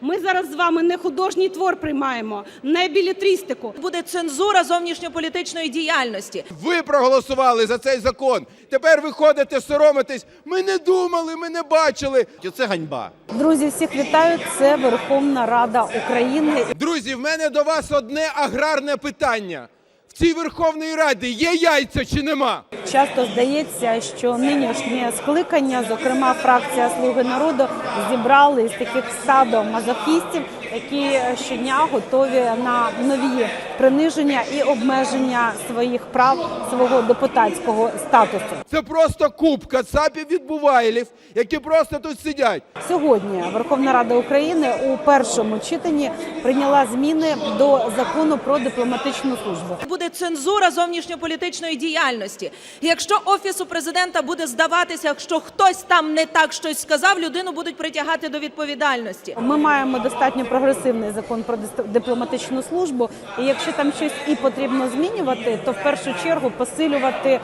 Ми зараз з вами не художній твор приймаємо, не білетристику. Буде цензура зовнішньополітичної діяльності. Ви проголосували за цей закон. Тепер ви ходите соромитесь. Ми не думали, ми не бачили. І Це ганьба. Друзі, всіх вітаю. Це Верховна Рада України. Друзі, в мене до вас одне аграрне питання. В цій Верховній Раді є яйця чи нема? Часто здається, що нинішнє скликання, зокрема фракція Слуги народу, зібрали з таких садом мазохістів, які щодня готові на нові приниження і обмеження своїх прав, свого депутатського статусу. Це просто куб кацапів відбувайлів, які просто тут сидять. Сьогодні Верховна Рада України у першому читанні прийняла зміни до закону про дипломатичну службу. Буде цензура зовнішньополітичної діяльності. Якщо офісу президента буде здаватися, що хтось там не так щось сказав, людину будуть притягати до відповідальності. Ми маємо достатньо прогресивний закон про дипломатичну службу. І якщо там щось і потрібно змінювати, то в першу чергу посилювати е,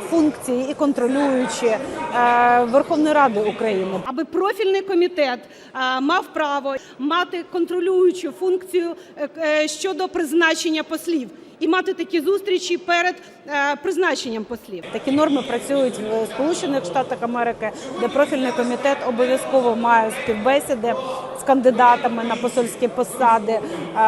функції і контролюючі е, Верховної Ради України. Аби профільний комітет е, мав право мати контролюючу функцію щодо призначення послів і мати такі зустрічі перед призначенням послів. Такі норми працюють в Сполучених Штатах Америки, де профільний комітет обов'язково має співбесіди з кандидатами на посольські посади е,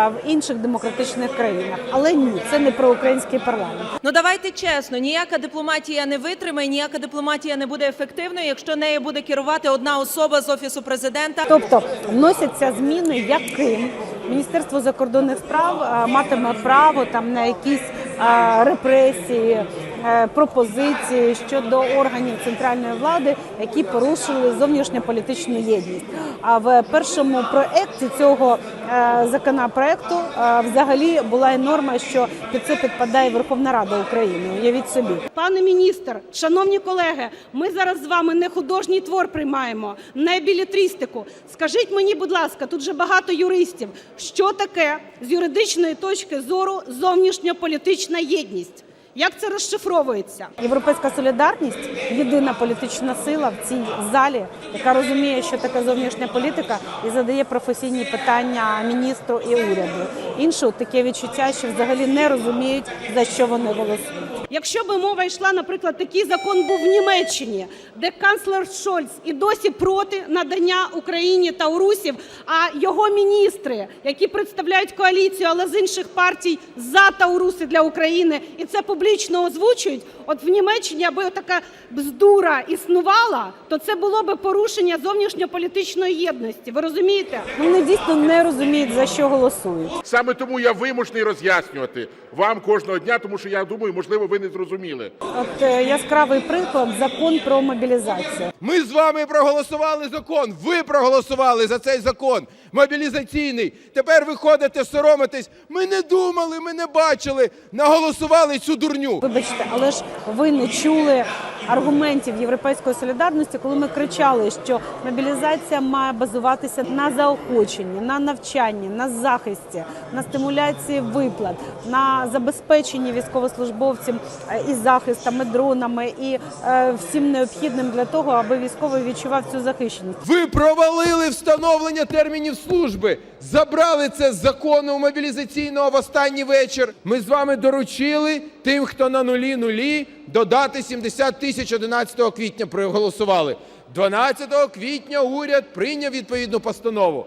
в інших демократичних країнах. Але ні, це не про український парламент. Ну давайте чесно, ніяка дипломатія не витримає, ніяка дипломатія не буде ефективною, якщо нею буде керувати одна особа з офісу президента. Тобто вносяться зміни, яким Міністерство закордонних справ е, матиме право там на якісь е, репресії. Е, Пропозиції щодо органів центральної влади, які порушили зовнішньополітичну єдність. А в першому проекті цього е, законопроекту е, взагалі була і норма, що під це підпадає Верховна Рада України. Уявіть собі. Пане міністр, шановні колеги, ми зараз з вами не художній твор приймаємо, не білетристику. Скажіть мені, будь ласка, тут же багато юристів, що таке з юридичної точки зору зовнішньополітична єдність? Як це розшифровується? Європейська солідарність єдина політична сила в цій залі, яка розуміє, що таке зовнішня політика, і задає професійні питання міністру і уряду. Інше таке відчуття, що взагалі не розуміють за що вони голосують. Якщо би мова йшла, наприклад, такий закон був в Німеччині, де канцлер Шольц і досі проти надання Україні таурусів, а його міністри, які представляють коаліцію, але з інших партій за тауруси для України, і це публічно озвучують. От в Німеччині, аби така бздура існувала, то це було би порушення зовнішньополітичної єдності. Ви розумієте? Вони дійсно не розуміють за що голосують. Саме тому я вимушений роз'яснювати вам кожного дня, тому що я думаю, можливо, ви не зрозуміли. От е, яскравий приклад закон про мобілізацію. Ми з вами проголосували закон. Ви проголосували за цей закон мобілізаційний. Тепер ви ходите соромитесь. Ми не думали, ми не бачили. Наголосували цю дурню. Вибачте, але ж ви не чули аргументів європейської солідарності, коли ми кричали, що мобілізація має базуватися на заохоченні, на навчанні, на захисті, на стимуляції виплат, на забезпеченні військовослужбовців е, і захистами, дронами і е, всім необхідним для того, аби військовий відчував цю захищеність. Ви провалили встановлення термінів служби. Забрали це з закону мобілізаційного в останній вечір. Ми з вами доручили тим, хто на нулі нулі, додати 70 тисяч 11 квітня проголосували. 12 квітня уряд прийняв відповідну постанову.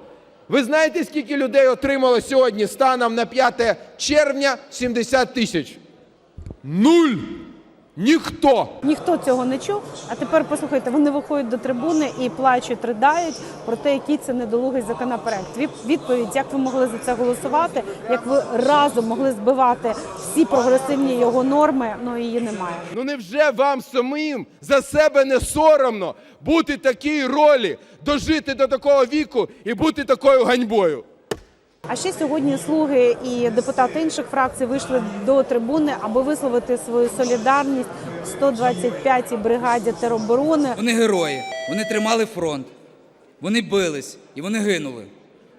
Ви знаєте, скільки людей отримало сьогодні станом на 5 червня 70 тисяч? Нуль! Ніхто! Ніхто цього не чув. А тепер послухайте, вони виходять до трибуни і плачуть, riдають про те, який це недолугий законопроект. Відповідь, як ви могли за це голосувати, як ви разом могли збивати всі прогресивні його норми, ну її немає. Ну невже вам самим за себе не соромно бути такій ролі, дожити до такого віку і бути такою ганьбою? А ще сьогодні слуги і депутати інших фракцій вийшли до трибуни, аби висловити свою солідарність 125-й бригаді тероборони. Вони герої, вони тримали фронт, вони бились і вони гинули.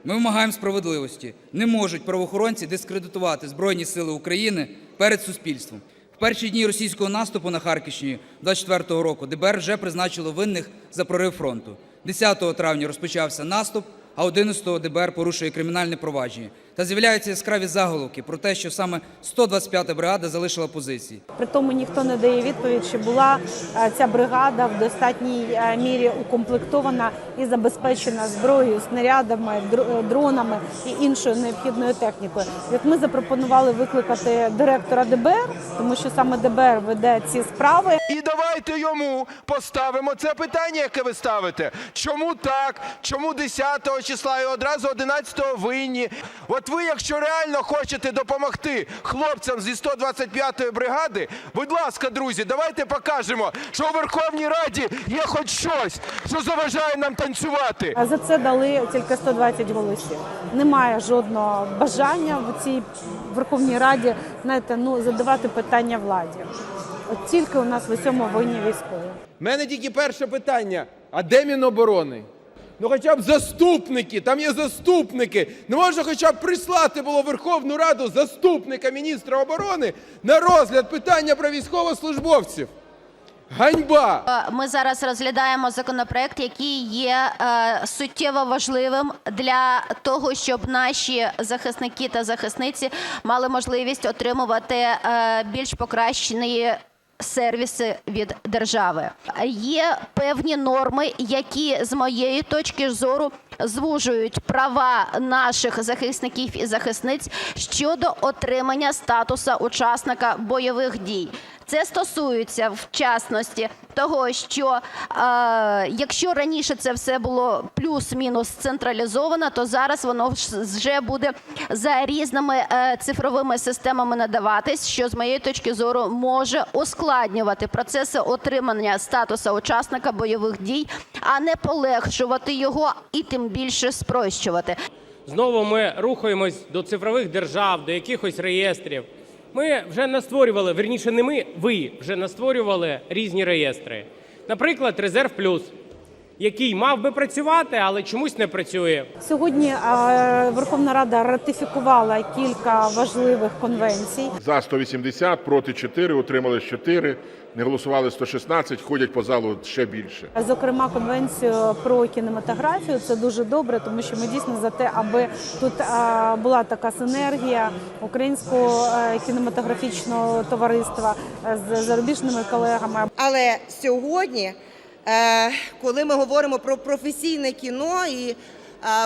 Ми вимагаємо справедливості. Не можуть правоохоронці дискредитувати Збройні Сили України перед суспільством. В перші дні російського наступу на Харківщині 24-го року ДБР вже призначило винних за прорив фронту. 10 травня розпочався наступ, а 11-го ДБР порушує кримінальне провадження. Та з'являються яскраві заголовки про те, що саме 125-та бригада залишила позиції. При тому ніхто не дає відповідь, чи була е, ця бригада в достатній е, мірі укомплектована і забезпечена зброєю, снарядами, е, дронами і іншою необхідною технікою. Як ми запропонували викликати директора ДБР, тому що саме ДБР веде ці справи. І давайте йому поставимо це питання, яке ви ставите. Чому так? Чому 10 числа і одразу 11 винні? От ви, якщо реально хочете допомогти хлопцям зі 125-ї бригади, будь ласка, друзі, давайте покажемо, що у Верховній Раді є хоч щось, що заважає нам танцювати. А за це дали тільки 120 голосів. Немає жодного бажання в цій Верховній Раді знаєте, ну задавати питання владі. От тільки у нас в усьому винні військові. У мене тільки перше питання: а де Міноборони? Ну хоча б заступники, там є заступники. Не можна хоча б прислати було Верховну Раду заступника міністра оборони на розгляд питання про військовослужбовців. Ганьба! Ми зараз розглядаємо законопроект, який є е, суттєво важливим для того, щоб наші захисники та захисниці мали можливість отримувати е, більш покращені сервіси від держави. Є певні норми, які з моєї точки зору звужують права наших захисників і захисниць щодо отримання статусу учасника бойових дій. Це стосується в частності того, що е, якщо раніше це все було плюс-мінус централізовано, то зараз воно вже буде за різними е, цифровими системами надаватись, що з моєї точки зору може ускладнювати процеси отримання статусу учасника бойових дій, а не полегшувати його і тим більше спрощувати. Знову ми рухаємось до цифрових держав, до якихось реєстрів. Ми вже настворювали, верніше, не ми, ви вже настворювали різні реєстри. Наприклад, Резерв Плюс, який мав би працювати, але чомусь не працює. Сьогодні е, Верховна Рада ратифікувала кілька важливих конвенцій. За 180, проти 4, утримались 4, не голосували 116, ходять по залу ще більше. Зокрема, конвенцію про кінематографію це дуже добре, тому що ми дійсно за те, аби тут е, була така синергія українського е, кінематографічного товариства з зарубіжними колегами. Але сьогодні, коли ми говоримо про професійне кіно і е,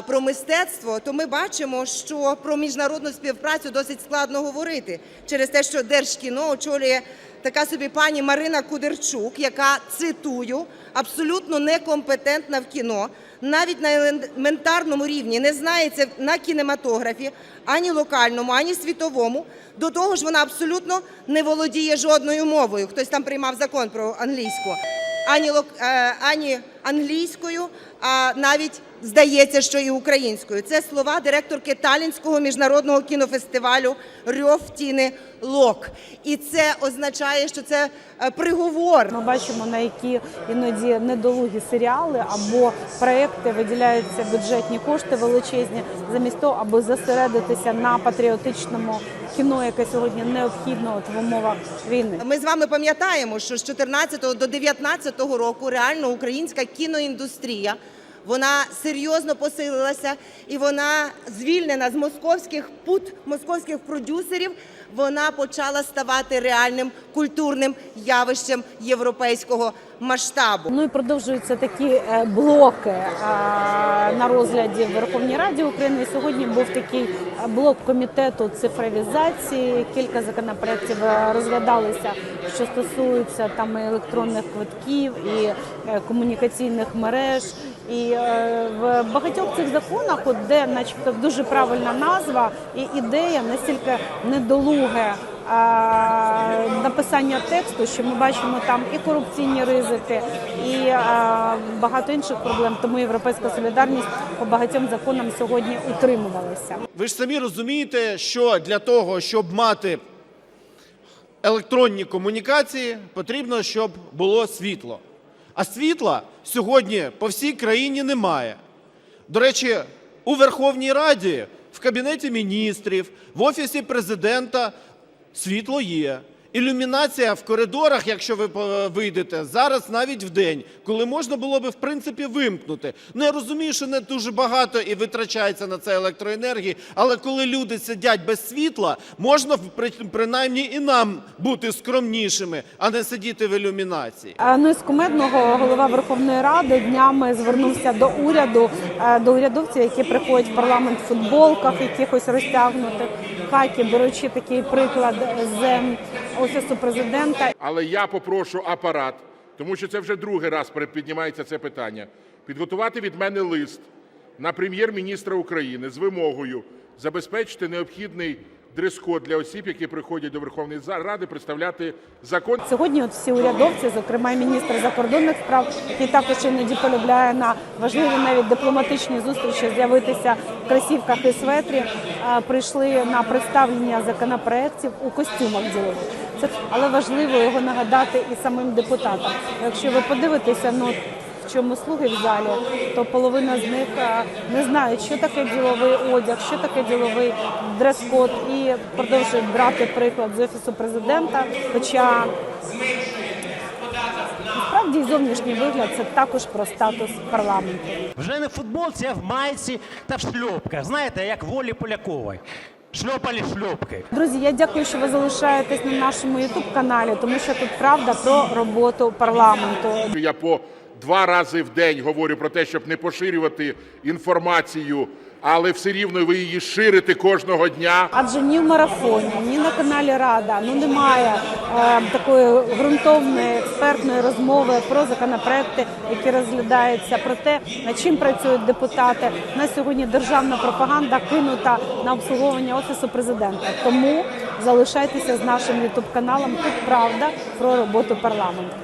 про мистецтво, то ми бачимо, що про міжнародну співпрацю досить складно говорити через те, що Держкіно очолює така собі пані Марина Кудерчук, яка цитую абсолютно некомпетентна в кіно. Навіть на елементарному рівні не знається на кінематографі ані локальному, ані світовому. До того ж, вона абсолютно не володіє жодною мовою. Хтось там приймав закон про англійську, ані е, англійською, а навіть здається, що і українською. Це слова директорки Талінського міжнародного кінофестивалю Рьов Тіни Лок. І це означає, що це е, приговор Ми бачимо, на які іноді недолугі серіали або проекти виділяються бюджетні кошти величезні, замість того, аби зосередитися на патріотичному кіно, яке сьогодні необхідно в умовах війни. Ми з вами пам'ятаємо, що з 14 до 19 року реально українська кіноіндустрія вона серйозно посилилася і вона звільнена з московських пут московських продюсерів. Вона почала ставати реальним культурним явищем європейського масштабу. Ну і продовжуються такі е, блоки е, на розгляді в Верховній Раді України. Сьогодні був такий е, блок комітету цифровізації. Кілька законопроєктів е, розглядалися, що стосуються там електронних квитків і комунікаційних мереж. І е, в багатьох цих законах, от де, начебто, дуже правильна назва і ідея настільки недолуге е, написання тексту, що ми бачимо там і корупційні ризики, і е, багато інших проблем. Тому європейська солідарність по багатьом законам сьогодні утримувалася. Ви ж самі розумієте, що для того, щоб мати електронні комунікації, потрібно, щоб було світло. А світла сьогодні по всій країні немає. До речі, у Верховній Раді, в Кабінеті міністрів, в Офісі президента світло є. Ілюмінація в коридорах, якщо ви по- вийдете, зараз навіть в день, коли можна було би в принципі вимкнути. Ну я розумію, що не дуже багато і витрачається на це електроенергії, але коли люди сидять без світла, можна при- принаймні і нам бути скромнішими, а не сидіти в ілюмінації. Е, Ну з кумедного голова Верховної Ради днями звернувся до уряду, е, до урядовців, які приходять в парламент в футболках, якихось розтягнутих хакі, беручи такий приклад з офісу президента. Але я попрошу апарат, тому що це вже другий раз піднімається це питання, підготувати від мене лист на прем'єр-міністра України з вимогою забезпечити необхідний дрес-код для осіб, які приходять до Верховної Ради представляти закон. Сьогодні от всі урядовці, зокрема і міністр закордонних справ, який також іноді полюбляє на важливі навіть дипломатичні зустрічі з'явитися в кросівках і светрі, е, прийшли на представлення законопроєктів у костюмах ділових. Це але важливо його нагадати і самим депутатам. Якщо ви подивитеся, ну в чому слуги в залі, то половина з них е, не знають, що таке діловий одяг, що таке діловий дрес-код, і продовжують брати приклад з офісу президента. Хоча насправді і зовнішній вигляд це також про статус парламенту. Вже не в футболці, а в майці та в шльопках. Знаєте, як в Олі Полякової. Шльопалі шльопки. Друзі, я дякую, що ви залишаєтесь на нашому ютуб каналі, тому що тут правда про роботу парламенту. Я по два рази в день говорю про те, щоб не поширювати інформацію, але все рівно ви її ширите кожного дня. Адже ні в марафоні, ні на каналі Рада ну немає е, такої ґрунтовної експертної розмови про законопроекти, які розглядаються, про те, над чим працюють депутати. На сьогодні державна пропаганда кинута на обслуговування офісу президента. Тому залишайтеся з нашим ютуб каналом. Тут правда про роботу парламенту.